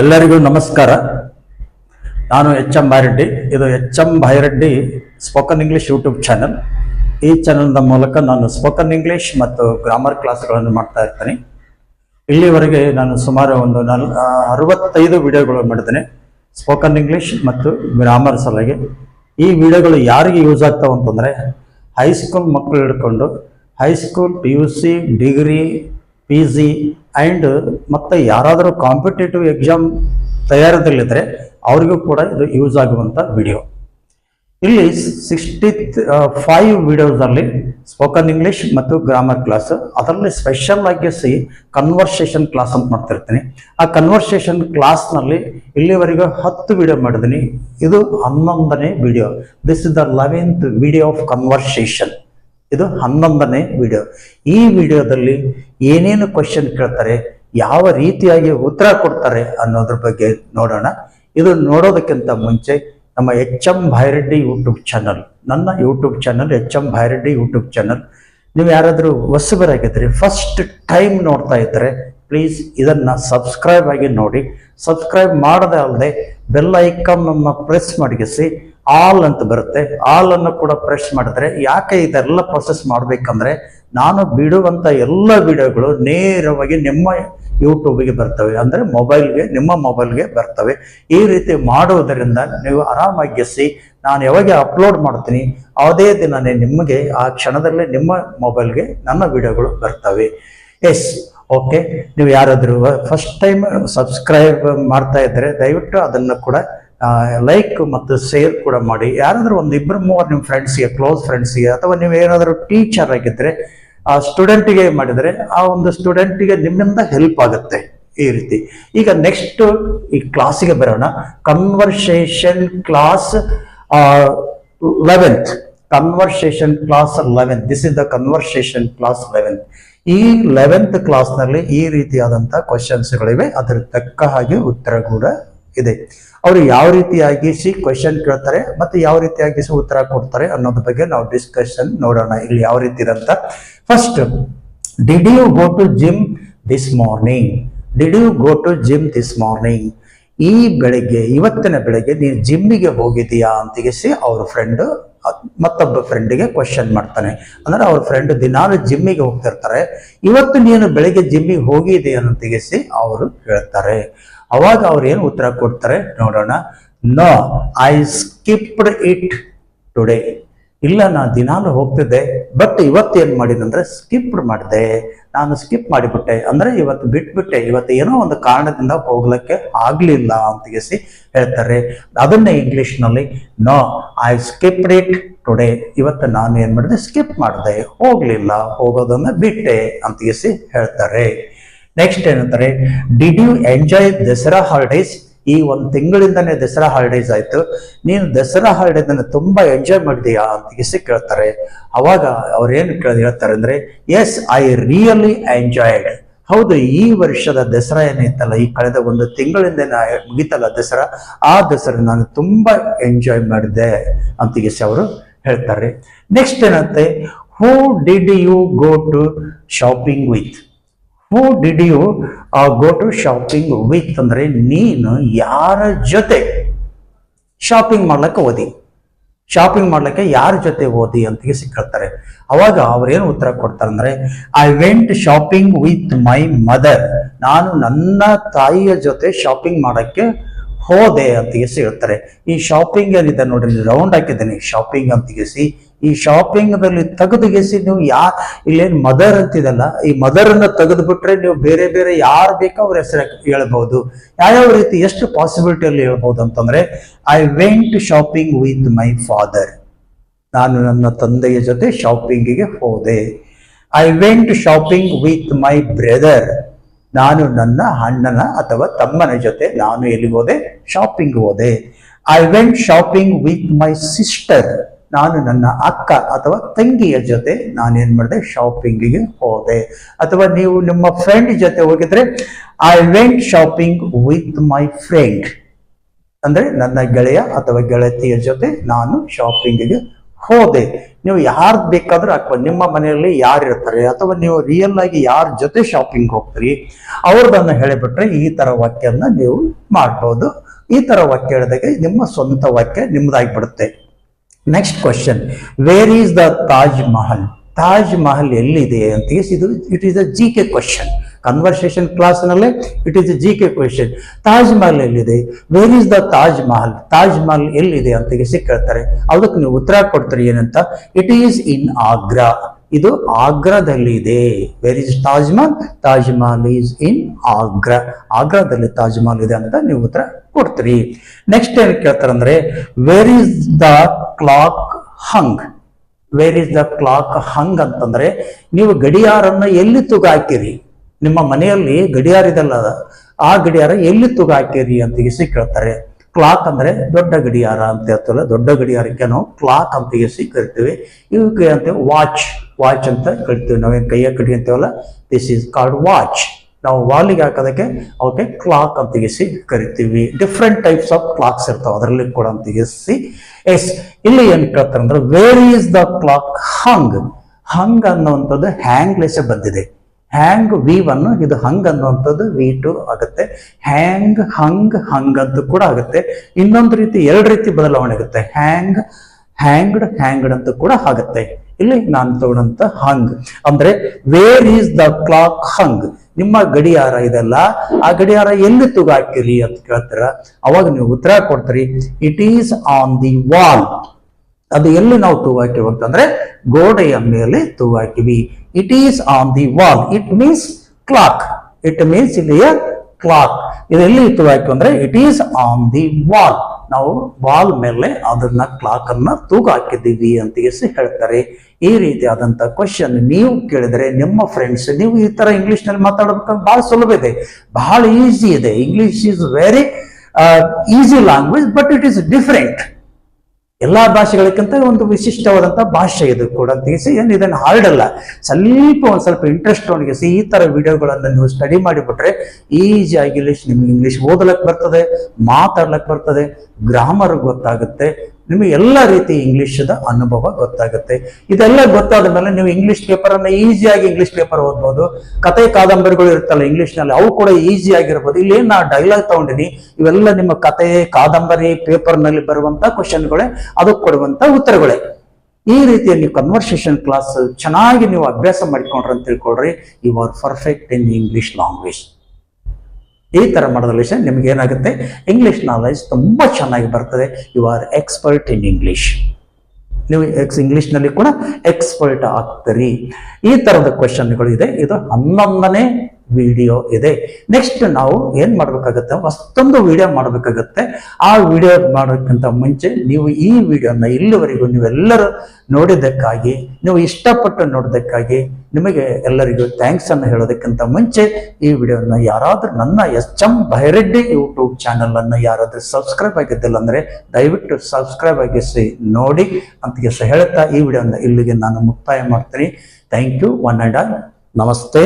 ಎಲ್ಲರಿಗೂ ನಮಸ್ಕಾರ. ನಾನು ಎಚ್ ಎಂ ಭಾಯರೆಡ್ಡಿ ಇದು H M Bhayareddy spoken English YouTube channel ಈ ಚಾನಲ್ನ ಮೂಲಕ ನಾನು ಸ್ಪೋಕನ್ ಇಂಗ್ಲಿಷ್ ಮತ್ತು ಗ್ರಾಮರ್ ಕ್ಲಾಸ್ಗಳನ್ನು ಮಾಡ್ತಾ ಇರ್ತೀನಿ. ಇಲ್ಲಿವರೆಗೆ ನಾನು ಸುಮಾರು ಒಂದು ನಲ್ ಅರವತ್ತೈದು ವಿಡಿಯೋಗಳು ಮಾಡಿದ್ದೇನೆ. ಸ್ಪೋಕನ್ ಇಂಗ್ಲಿಷ್ ಮತ್ತು ಗ್ರಾಮರ್ ಸಲುವಾಗಿ. ಈ ವಿಡಿಯೋಗಳು ಯಾರಿಗೆ ಯೂಸ್ ಆಗ್ತಾವೆ ಅಂತಂದರೆ ಹೈಸ್ಕೂಲ್ ಮಕ್ಕಳು ಹಿಡ್ಕೊಂಡು high school P U C degree P G and ಮತ್ತು ಯಾರಾದರೂ ಕಾಂಪಿಟೇಟಿವ್ ಎಕ್ಸಾಮ್ ತಯಾರದಲ್ಲಿದ್ದರೆ ಅವರಿಗೂ ಕೂಡ ಇದು ಯೂಸ್ ಆಗುವಂಥ ವಿಡಿಯೋ ಇಲ್ಲಿ ಸಿಕ್ಸ್ಟಿ ಫೈವ್ ವಿಡಿಯೋಸಲ್ಲಿ ಸ್ಪೋಕನ್ ಇಂಗ್ಲೀಷ್ ಮತ್ತು ಗ್ರಾಮರ್ ಕ್ಲಾಸ್ ಅದರಲ್ಲಿ ಸ್ಪೆಷಲ್ ಆಗಿ ಸಿ ಕನ್ವರ್ಸೇಷನ್ ಕ್ಲಾಸ್ ಅಂತ ಮಾಡ್ತಿರ್ತೀನಿ. ಆ ಕನ್ವರ್ಸೇಷನ್ ಕ್ಲಾಸ್ನಲ್ಲಿ ಇಲ್ಲಿವರೆಗೂ ಹತ್ತು ವಿಡಿಯೋ ಮಾಡಿದ್ದೀನಿ. ಇದು ಹನ್ನೊಂದನೇ video this is the eleventh video of conversation ಇದು ಹನ್ನೊಂದನೇ ವಿಡಿಯೋ ಈ ವಿಡಿಯೋದಲ್ಲಿ ಏನೇನು ಕ್ವಶನ್ ಕೇಳ್ತಾರೆ? ಯಾವ ರೀತಿಯಾಗಿ ಉತ್ತರ ಕೊಡ್ತಾರೆ ಅನ್ನೋದ್ರ ಬಗ್ಗೆ ನೋಡೋಣ. ಇದು ನೋಡೋದಕ್ಕಿಂತ ಮುಂಚೆ ನಮ್ಮ H M Bhaireddy YouTube channel, ನನ್ನ YouTube channel H M Bhaireddy YouTube channel. ನೀವು ಯಾರಾದರೂ ಹೊಸಬರಾಗಿದ್ದರೆ, ಫಸ್ಟ್ ಟೈಮ್ ನೋಡ್ತಾ ಇದ್ದರೆ, ಪ್ಲೀಸ್ ಇದನ್ನ ಸಬ್ಸ್ಕ್ರೈಬ್ ಆಗಿ ನೋಡಿ. ಸಬ್ಸ್ಕ್ರೈಬ್ ಮಾಡದೆ ಅಲ್ಲದೆ ಬೆಲ್ ಐಕಾನ್ ಪ್ರೆಸ್ ಮಾಡಿಗಿಸಿ ಆಲ್ ಅಂತ ಬರುತ್ತೆ. ಆಲ್ ಅನ್ನು ಕೂಡ ಪ್ರೆಸ್ ಮಾಡಿದ್ರೆ, ಯಾಕೆ ಇದೆಲ್ಲ ಪ್ರೊಸೆಸ್ ಮಾಡಬೇಕಂದ್ರೆ, ನಾನು ಬಿಡುವಂತ ಎಲ್ಲ ವಿಡಿಯೋಗಳು ನೇರವಾಗಿ ನಿಮ್ಮ ಯೂಟ್ಯೂಬ್ಗೆ ಬರ್ತವೆ. ಅಂದ್ರೆ ಮೊಬೈಲ್ಗೆ ನಿಮ್ಮ ಮೊಬೈಲ್ಗೆ ಬರ್ತವೆ. ಈ ರೀತಿ ಮಾಡುವುದರಿಂದ ನೀವು ಆರಾಮಾಗಿ ಸಿ ನಾನು ಯಾವಾಗ ಅಪ್ಲೋಡ್ ಮಾಡ್ತೀನಿ, ಅದೇ ದಿನನೇ ನಿಮಗೆ ಆ ಕ್ಷಣದಲ್ಲೇ ನಿಮ್ಮ ಮೊಬೈಲ್ಗೆ ನನ್ನ ವಿಡಿಯೋಗಳು ಬರ್ತವೆ. ಎಸ್ ಓಕೆ ನೀವು ಯಾರಾದರೂ ಫಸ್ಟ್ ಟೈಮ್ ಸಬ್ಸ್ಕ್ರೈಬ್ ಮಾಡ್ತಾ ಇದ್ದರೆ ದಯವಿಟ್ಟು ಅದನ್ನು ಕೂಡ ಲೈಕ್ ಮತ್ತು ಶೇರ್ ಕೂಡ ಮಾಡಿ. ಯಾರಾದರೂ ಒಂದು ಇಬ್ಬರು ಮೂವರು ನಿಮ್ಮ ಫ್ರೆಂಡ್ಸ್ಗೆ ಕ್ಲೋಸ್ ಫ್ರೆಂಡ್ಸ್ಗೆ ಅಥವಾ ನೀವು ಏನಾದರೂ ಟೀಚರ್ ಆಗಿದ್ದರೆ ಆ ಸ್ಟೂಡೆಂಟಿಗೆ ಮಾಡಿದರೆ, ಆ ಒಂದು ಸ್ಟೂಡೆಂಟಿಗೆ ನಿಮ್ಮಿಂದ ಹೆಲ್ಪ್ ಆಗುತ್ತೆ ಈ ರೀತಿ. ಈಗ ನೆಕ್ಸ್ಟ್ ಈ ಕ್ಲಾಸಿಗೆ ಬರೋಣ. Conversation class eleventh conversation class eleventh this is the conversation class eleventh ಈ ಲೆವೆಂತ್ ಕ್ಲಾಸ್ನಲ್ಲಿ ಈ ರೀತಿಯಾದಂತಹ ಕ್ವಶನ್ಸ್ಗಳಿವೆ ಅದರ ತಕ್ಕ ಹಾಗೆ ಉತ್ತರ ಕೂಡ ಇದೆ. ಅವರು ಯಾವ ರೀತಿಯಾಗಿ ಸಿ ಕ್ವಶನ್ ಕೇಳ್ತಾರೆ ಮತ್ತೆ ಯಾವ ರೀತಿಯಾಗಿ ಸಿ ಉತ್ತರ ಕೊಡ್ತಾರೆ ಅನ್ನೋದ್ರ ಬಗ್ಗೆ ನಾವು ಡಿಸ್ಕಷನ್ ನೋಡೋಣ. ಇಲ್ಲಿ ಯಾವ ರೀತಿ ಇರಂತ first did you go to gym this morning did you go to gym this morning ಈ ಬೆಳಿಗ್ಗೆ, ಇವತ್ತಿನ ಬೆಳಗ್ಗೆ ನೀನು ಜಿಮ್ಮಿಗೆ ಹೋಗಿದೀಯಾ ಅಂತಿಗೆಸಿ ಅವ್ರ ಫ್ರೆಂಡ್ ಮತ್ತೊಬ್ಬ ಫ್ರೆಂಡಿಗೆ ಕ್ವಶನ್ ಮಾಡ್ತಾನೆ. ಅಂದ್ರೆ ಅವ್ರ ಫ್ರೆಂಡ್ ದಿನಾಲು ಜಿಮ್ಮಿಗೆ ಹೋಗ್ತಿರ್ತಾರೆ. ಇವತ್ತು ನೀನು ಬೆಳಗ್ಗೆ ಜಿಮ್ಮಿಗೆ ಹೋಗಿದೆಯಾ ಅಂತಿಗೆಸಿ ಅವರು ಹೇಳ್ತಾರೆ. ಅವಾಗ ಅವ್ರು ಏನು ಉತ್ತರ ಕೊಡ್ತಾರೆ ನೋಡೋಣ. No I skipped it today ಇಲ್ಲ, ನಾನು ದಿನಾಲು ಹೋಗ್ತಿದ್ದೆ ಬಟ್ ಇವತ್ತು ಏನು ಮಾಡಿದಂದ್ರೆ ಸ್ಕಿಪ್ ಮಾಡಿದೆ. ನಾನು ಸ್ಕಿಪ್ ಮಾಡಿಬಿಟ್ಟೆ. ಅಂದರೆ ಇವತ್ತು ಬಿಟ್ಬಿಟ್ಟೆ. ಇವತ್ತು ಏನೋ ಒಂದು ಕಾರಣದಿಂದ ಹೋಗ್ಲಿಕ್ಕೆ ಆಗಲಿಲ್ಲ ಅಂತಿಗೆಸಿ ಹೇಳ್ತಾರೆ. ಅದನ್ನೇ ಇಂಗ್ಲೀಷ್ನಲ್ಲಿ no I skipped it today ಇವತ್ತು ನಾನು ಏನು ಮಾಡಿದೆ? ಸ್ಕಿಪ್ ಮಾಡಿದೆ. ಹೋಗಲಿಲ್ಲ. ಹೋಗೋದನ್ನ ಬಿಟ್ಟೆ ಅಂತಿಗೆಸಿ ಹೇಳ್ತಾರೆ. ನೆಕ್ಸ್ಟ್ ಏನಂತಾರೆ? Did you enjoy Dasara holidays ಈ ಒಂದು ತಿಂಗಳಿಂದನೇ ದಸರಾ ಹಾಲಿಡೇಸ್ ಆಯ್ತು. ನೀನು ದಸರಾ ಹಾಲಿಡೇಸ್ ತುಂಬಾ ಎಂಜಾಯ್ ಮಾಡಿದೀಯಾ ಅಂತ ಕೇಳ್ತಾರೆ. ಅವಾಗ ಅವ್ರೇನು ಕೇಳೋದು ಹೇಳ್ತಾರೆ ಅಂದ್ರೆ ಎಸ್ ಐ ರಿಯಲಿ ಎಂಜಾಯ್ಡ್ ಹೌದು, ಈ ವರ್ಷದ ದಸರಾ ಏನೈತಲ್ಲ ಈ ಕಳೆದ ಒಂದು ತಿಂಗಳಿಂದ ಮುಗಿತಲ್ಲ ದಸರಾ. ಆ ದಸರಾ ನಾನು ತುಂಬಾ ಎಂಜಾಯ್ ಮಾಡಿದೆ ಅಂತಿಗೆಸಿ ಅವರು ಹೇಳ್ತಾರೆ. ನೆಕ್ಸ್ಟ್ ಏನಂತೆ? Who did you go to shopping with who did you go to shopping with ಅಂದರೆ ನೀನು ಯಾರ ಜೊತೆ ಶಾಪಿಂಗ್ ಮಾಡ್ಲಿಕ್ಕೆ ಓದಿ? ಶಾಪಿಂಗ್ ಮಾಡ್ಲಿಕ್ಕೆ ಯಾರ ಜೊತೆ ಓದಿ ಅಂತ ಸಿಕ್ಕಳ್ತಾರೆ ಅವಾಗ ಅವ್ರೇನು ಉತ್ತರ ಕೊಡ್ತಾರೆ ಅಂದ್ರೆ I went shopping with my mother ನಾನು ನನ್ನ ತಾಯಿಯ ಜೊತೆ ಶಾಪಿಂಗ್ ಮಾಡಕ್ಕೆ ಹೋದೆ ಅಂತ ಸಿಗುತ್ತಾರೆ ಈ ಶಾಪಿಂಗ್ ಏನಿದೆ ನೋಡ್ರಿ ರೌಂಡ್ ಹಾಕಿದ್ದೀನಿ. ಶಾಪಿಂಗ್ ಅಂತ ಗೆಸಿ ಈ ಶಾಪಿಂಗ್ ತೆಗೆದು ತೆಗೆದುಗೆಸಿ ನೀವು ಯಾ, ಇಲ್ಲೇನು ಮದರ್ ಅಂತಿದಲ್ಲ, ಈ ಮದರ್ ಅನ್ನ ತೆಗೆದು ಬಿಟ್ರೆ ನೀವು ಬೇರೆ ಬೇರೆ ಯಾರು ಬೇಕೋ ಅವ್ರ ಹೆಸರು ಹೇಳ್ಬಹುದು ಯಾವ್ಯಾವ ರೀತಿ ಎಷ್ಟು ಪಾಸಿಬಿಲಿಟಿ ಅಲ್ಲಿ ಹೇಳ್ಬಹುದು ಅಂತಂದ್ರೆ I went shopping with my father ನಾನು ನನ್ನ ತಂದೆಯ ಜೊತೆ ಶಾಪಿಂಗಿಗೆ ಹೋದೆ. I went shopping with my brother ನಾನು ನನ್ನ ಅಣ್ಣನ ಅಥವಾ ತಮ್ಮನ ಜೊತೆ ನಾನು ಎಲ್ಲಿಗೆ ಹೋದೆ? ಶಾಪಿಂಗ್ ಹೋದೆ. I went shopping with my sister ನಾನು ನನ್ನ ಅಕ್ಕ ಅಥವಾ ತಂಗಿಯ ಜೊತೆ ನಾನೇನ್ ಮಾಡಿದೆ? ಶಾಪಿಂಗಿಗೆ ಹೋದೆ. ಅಥವಾ ನೀವು ನಿಮ್ಮ ಫ್ರೆಂಡ್ ಜೊತೆ ಹೋಗಿದ್ರೆ I went shopping with my friend ಅಂದ್ರೆ ನನ್ನ ಗೆಳೆಯ ಅಥವಾ ಗೆಳತಿಯ ಜೊತೆ ನಾನು ಶಾಪಿಂಗಿಗೆ ಹೋದೆ. ನೀವು ಯಾರು ಬೇಕಾದ್ರೂ ಹಾಕ್ಬೋದು. ನಿಮ್ಮ ಮನೆಯಲ್ಲಿ ಯಾರು ಇರ್ತಾರೆ ಅಥವಾ ನೀವು ರಿಯಲ್ ಆಗಿ ಯಾರ ಜೊತೆ ಶಾಪಿಂಗ್ ಹೋಗ್ತೀರಿ? ಅವ್ರದನ್ನ ಹೇಳಿಬಿಟ್ರೆ ಈ ತರ ವಾಕ್ಯನ ನೀವು ಮಾಡ್ಬೋದು. ಈ ತರ ವಾಕ್ಯ ಹೇಳಿದಾಗ ನಿಮ್ಮ ಸ್ವಂತ ವಾಕ್ಯ ನಿಮ್ದಾಗ್ಬಿಡುತ್ತೆ. Next question where is the Taj Mahal Taj Mahal ಎಲ್ಲಿದೆ ಅಂತ ಇದು it is a G K question conversation ಕ್ಲಾಸ್ನಲ್ಲೇ it is G K question Taj Mahal ಎಲ್ಲಿದೆ? Where is the Taj Mahal Taj Mahal ಎಲ್ಲಿದೆ ಅಂತ ಕೇಳ್ತಾರೆ. ಅದಕ್ಕೆ ನೀವು ಉತ್ತರ ಕೊಡ್ತೀರಿ ಏನಂತ? ಇಟ್ ಈಸ್ ಇನ್ ಆಗ್ರಾ ಇದು ಆಗ್ರಾದಲ್ಲಿ ಇದೆ where is Taj Mahal Taj Mahal is in Agra ಆಗ್ರಾದಲ್ಲಿ Taj Mahal ಇದೆ ಅಂತ ನೀವು ಉತ್ತರ ಕೊಡ್ತೀರಿ. ನೆಕ್ಸ್ಟ್ ಏನ್ ಕೇಳ್ತಾರಂದ್ರೆ where is the clock hung where is the clock hung ಅಂತಂದ್ರೆ, ನೀವು ಗಡಿಯಾರನ್ನ ಎಲ್ಲಿ ತೂಗ ಹಾಕಿರಿ ನಿಮ್ಮ ಮನೆಯಲ್ಲಿ ಗಡಿಯಾರ ಇದಲ್ಲ ಆ ಗಡಿಯಾರ ಎಲ್ಲಿ ತೂಗ ಹಾಕಿರಿ ಅಂತ ಕೇಳ್ತಾರೆ. ಕ್ಲಾಕ್ ಅಂದ್ರೆ ದೊಡ್ಡ ಗಡಿಯಾರ ಅಂತ ಹೇಳ್ತಾರೆ ದೊಡ್ಡ ಗಡಿಯಾರಕ್ಕೆ ನಾವು ಕ್ಲಾಕ್ ಅಂತ ಹೆಸರು ಕರಿತೀವಿ. ಇವಕ್ಕೆ ಅಂತೇವೆ ವಾಚ್ ವಾಚ್ ಅಂತ ಕರಿತೀವಿ. ಏನು ಕೈಯ ಕಡಿ ಅಂತೀವಲ್ಲ ದಿಸ್ ಈಸ್ ಕಾಲ್ಡ್ ವಾಚ್ ನಾವು ವಾಲಿಗೆ ಹಾಕೋದಕ್ಕೆ ಅವಕ್ಕೆ ಕ್ಲಾಕ್ ಅಂತ ಹೆಸರು ಕರಿತೀವಿ. ಡಿಫ್ರೆಂಟ್ ಟೈಪ್ಸ್ ಆಫ್ ಕ್ಲಾಕ್ಸ್ ಇರ್ತಾವೆ, ಅದರಲ್ಲಿ ಕೂಡ ಅಂತ ಹೆಸಿ ಎಸ್ ಇಲ್ಲಿ ಏನು ಕೇಳ್ತಾರೆ ಅಂದ್ರೆ where is the clock hung hung ಅನ್ನುವಂಥದ್ದು ಹ್ಯಾಂಗ್ ಲೆಸ್ ಬಂದಿದೆ. ಹ್ಯಾಂಗ್ ವಿ ಒನ್ ಇದು ಹಂಗ್ ಅನ್ನುವಂಥದ್ದು ವಿ ಟು ಆಗುತ್ತೆ. ಹ್ಯಾಂಗ್, ಹಂಗ್ ಹಂಗ್ ಅಂತ ಕೂಡ ಆಗುತ್ತೆ. ಇನ್ನೊಂದು ರೀತಿ, ಎರಡು ರೀತಿ ಬದಲಾವಣೆ ಆಗುತ್ತೆ. ಹ್ಯಾಂಗ್, ಹ್ಯಾಂಗ್ಡ್ ಹ್ಯಾಂಗ್ಡ್ ಅಂತ ಕೂಡ ಆಗುತ್ತೆ. ಇಲ್ಲಿ ನಾನು ತಗೊಂಡಂತ ಹಂಗ್. ಅಂದ್ರೆ where is the clock hung ನಿಮ್ಮ ಗಡಿಯಾರ ಇದೆಲ್ಲ. ಆ ಗಡಿಯಾರ ಎಲ್ಲಿ ತೂಗಾಕಿರಿ ಅಂತ ಕೇಳ್ತೀರ? ಅವಾಗ ನೀವು ಉತ್ತರ ಕೊಡ್ತೀರಿ. It is on the wall ಅದು ಎಲ್ಲಿ ನಾವು ತೂಗಾಕಿವಿ ಅಂತಂದ್ರೆ, ಗೋಡೆಯ ಮೇಲೆ ತೂಗು it is on the wall it means clock it means ಇಲ್ಲಿಯ ಕ್ಲಾಕ್ ಇದು ಎಲ್ಲಿ ಇತ್ತು ಅಂದ್ರೆ it is on the wall ನಾವು ವಾಲ್ ಮೇಲೆ ಅದನ್ನ ಕ್ಲಾಕ್ ಅನ್ನ ತೂಗು ಹಾಕಿದ್ದೀವಿ ಅಂತ ಹೇಳ್ತಾರೆ. ಈ ರೀತಿಯಾದಂತ ಕ್ವಶನ್ ನೀವು ಕೇಳಿದ್ರೆ ನಿಮ್ಮ ಫ್ರೆಂಡ್ಸ್ ನೀವು ಈ ತರ ಇಂಗ್ಲಿಷ್ನಲ್ಲಿ ಮಾತಾಡಬೇಕಂದ್ರೆ ಬಹಳ ಸುಲಭ ಇದೆ. ಬಹಳ ಈಸಿ ಇದೆ. English is very easy language but it is different ಎಲ್ಲಾ ಭಾಷೆಗಳಿಗಿಂತ ಒಂದು ವಿಶಿಷ್ಟವಾದಂಥ ಭಾಷೆ ಇದು ಕೂಡ. ತಿಳಿಸಿ ಏನು ಇದನ್ನು ಹಾರ್ಡ್ ಅಲ್ಲ ಸ್ವಲ್ಪ ಒಂದು ಸ್ವಲ್ಪ ಇಂಟ್ರೆಸ್ಟ್ ಒಣಗಿಸಿ ಈ ತರ ವಿಡಿಯೋಗಳನ್ನು ನೀವು ಸ್ಟಡಿ ಮಾಡಿಬಿಟ್ರೆ ಈಜಿ ಆಗಿ ಇಂಗ್ಲಿಷ್ ನಿಮ್ಗೆ ಇಂಗ್ಲಿಷ್ ಓದಲಕ್ಕೆ ಬರ್ತದೆ, ಮಾತಾಡ್ಲಕ್ ಬರ್ತದೆ ಗ್ರಾಮರ್ ಗೊತ್ತಾಗುತ್ತೆ. ನಿಮಗೆ ಎಲ್ಲ ರೀತಿ ಇಂಗ್ಲಿಷದ ಅನುಭವ ಗೊತ್ತಾಗುತ್ತೆ. ಇದೆಲ್ಲ ಗೊತ್ತಾದ ಮೇಲೆ ನೀವು ಇಂಗ್ಲಿಷ್ ಪೇಪರ್ ಅನ್ನ ಈಸಿಯಾಗಿ ಇಂಗ್ಲಿಷ್ ಪೇಪರ್ ಓದ್ಬೋದು. ಕತೆ ಕಾದಂಬರಿಗಳು ಇರುತ್ತಲ್ಲ ಇಂಗ್ಲಿಷ್ನಲ್ಲಿ ಅವು ಕೂಡ ಈಸಿ ಆಗಿರ್ಬೋದು ಇಲ್ಲಿ ನಾ ಡೈಲಾಗ್ ತಗೊಂಡಿನಿ ಇವೆಲ್ಲ ನಿಮ್ಮ ಕತೆ ಕಾದಂಬರಿ ಪೇಪರ್ನಲ್ಲಿ ಬರುವಂತ ಕ್ವಶನ್ಗಳೇ ಅದಕ್ಕೆ ಕೊಡುವಂತ ಉತ್ತರಗಳೇ. ಈ ರೀತಿಯಲ್ಲಿ ನೀವು ಕನ್ವರ್ಸೇಷನ್ ಕ್ಲಾಸ್ ಚೆನ್ನಾಗಿ ನೀವು ಅಭ್ಯಾಸ ಮಾಡಿಕೊಂಡ್ರೆ ಅಂತ ತಿಳ್ಕೊಳ್ರಿ. You are perfect in English language ಈ ತರ ಮಾಡೋದ್ರಲ್ಲಿ ನಿಮ್ಗೆ ಏನಾಗುತ್ತೆ? ಇಂಗ್ಲಿಷ್ ನಾಲೆಜ್ ತುಂಬಾ ಚೆನ್ನಾಗಿ ಬರ್ತದೆ. You are expert in English ನೀವು ಎಕ್ಸ್ ಇಂಗ್ಲೀಷ್ನಲ್ಲಿ ಕೂಡ ಎಕ್ಸ್ಪರ್ಟ್ ಆಗ್ತೀರಿ. ಈ ತರದ ಕ್ವೆಶನ್ಗಳು ಇದೆ. ಇದು ಹನ್ನೊಂದನೇ ವಿಡಿಯೋ ಇದೆ. ನೆಕ್ಸ್ಟ್ ನಾವು ಏನ್ ಮಾಡ್ಬೇಕಾಗತ್ತೆ? ಮತ್ತೊಂದು ವಿಡಿಯೋ ಮಾಡ್ಬೇಕಾಗತ್ತೆ. ಆ ವಿಡಿಯೋ ಮಾಡೋಕ್ಕಿಂತ ಮುಂಚೆ ನೀವು ಈ ವಿಡಿಯೋನ ಇಲ್ಲಿವರೆಗೂ ನೀವೆಲ್ಲರೂ ನೋಡಿದ್ದಕ್ಕಾಗಿ, ನೀವು ಇಷ್ಟಪಟ್ಟು ನೋಡಿದ್ದಕ್ಕಾಗಿ ನಿಮಗೆ ಎಲ್ಲರಿಗೂ ಥ್ಯಾಂಕ್ಸ್ ಅನ್ನು ಹೇಳೋದಕ್ಕಿಂತ ಮುಂಚೆ ಈ ವಿಡಿಯೋನ ಯಾರಾದ್ರೂ ನನ್ನ S M Bhaireddy YouTube channel ಅನ್ನು ಯಾರಾದ್ರೂ ಸಬ್ಸ್ಕ್ರೈಬ್ ಆಗಿದ್ದಿಲ್ಲ ಅಂದ್ರೆ ದಯವಿಟ್ಟು ಸಬ್ಸ್ಕ್ರೈಬ್ ಆಗಿಸಿ, ನೋಡಿ ಅಂತ ಹೇಳ್ತಾ ಈ ವಿಡಿಯೋನ ಇಲ್ಲಿಗೆ ನಾನು ಮುಕ್ತಾಯ ಮಾಡ್ತೀನಿ. Thank you one and all ನಮಸ್ತೆ.